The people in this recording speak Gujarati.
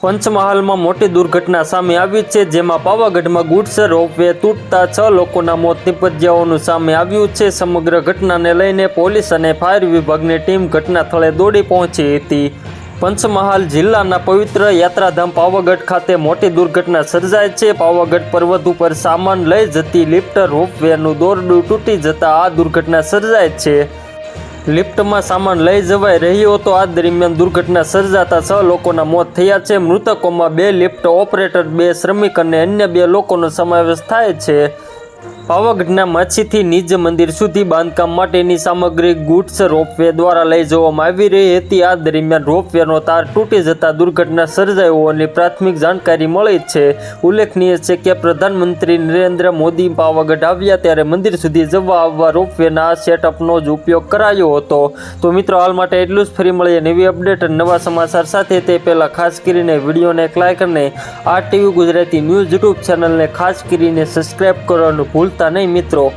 પંચમહાલમાં મોટી દુર્ઘટના સામે આવી છે, જેમાં પાવાગઢમાં ગુડ્સ રોપવે તૂટતા છ લોકોના મોત નિપજ્યાઓનું સામે આવ્યું છે. સમગ્ર ઘટનાને લઈને પોલીસ અને ફાયર વિભાગની ટીમ ઘટના સ્થળે દોડી પહોંચી હતી. પંચમહાલ જિલ્લાના પવિત્ર યાત્રાધામ પાવાગઢ ખાતે મોટી દુર્ઘટના સર્જાય છે. પાવાગઢ પર્વત ઉપર સામાન લઈ જતી લિફ્ટ રોપવેનું દોરડું તૂટી જતા આ દુર્ઘટના સર્જાય છે. લિફ્ટમાં સામાન લઈ જવાઈ રહ્યો હતો આ દરમિયાન દુર્ઘટના સર્જાતા છ લોકોના મોત થયા છે. મૃતકોમાં બે લિફ્ટ ઓપરેટર, બે શ્રમિક અને અન્ય બે લોકોનો સમાવેશ થાય છે. પાવાગઢના માછીથી નિજ મંદિર સુધી બાંધકામ માટેની સામગ્રી ગુડ્સ રોપવે દ્વારા લઈ જવામાં આવી રહી હતી. આ દરમિયાન રોપવેનો તાર તૂટી જતા દુર્ઘટના સર્જાઈ હોવાની પ્રાથમિક જાણકારી મળી છે. ઉલ્લેખનીય છે કે પ્રધાનમંત્રી નરેન્દ્ર મોદી પાવાગઢ આવ્યા ત્યારે મંદિર સુધી જવા આવવા રોપવેના આ સેટઅપનો જ ઉપયોગ કરાયો હતો. તો મિત્રો, હાલ માટે એટલું જ. ફરી મળીએ નવી અપડેટ નવા સમાચાર સાથે. તે પહેલાં ખાસ કરીને વિડીયોને એક લાઈક અને આ ટીવી ગુજરાતી ન્યૂઝ યુટ્યુબ ચેનલને ખાસ કરીને સબસ્ક્રાઈબ કરવાનું ભૂલતા નહીં મિત્રો.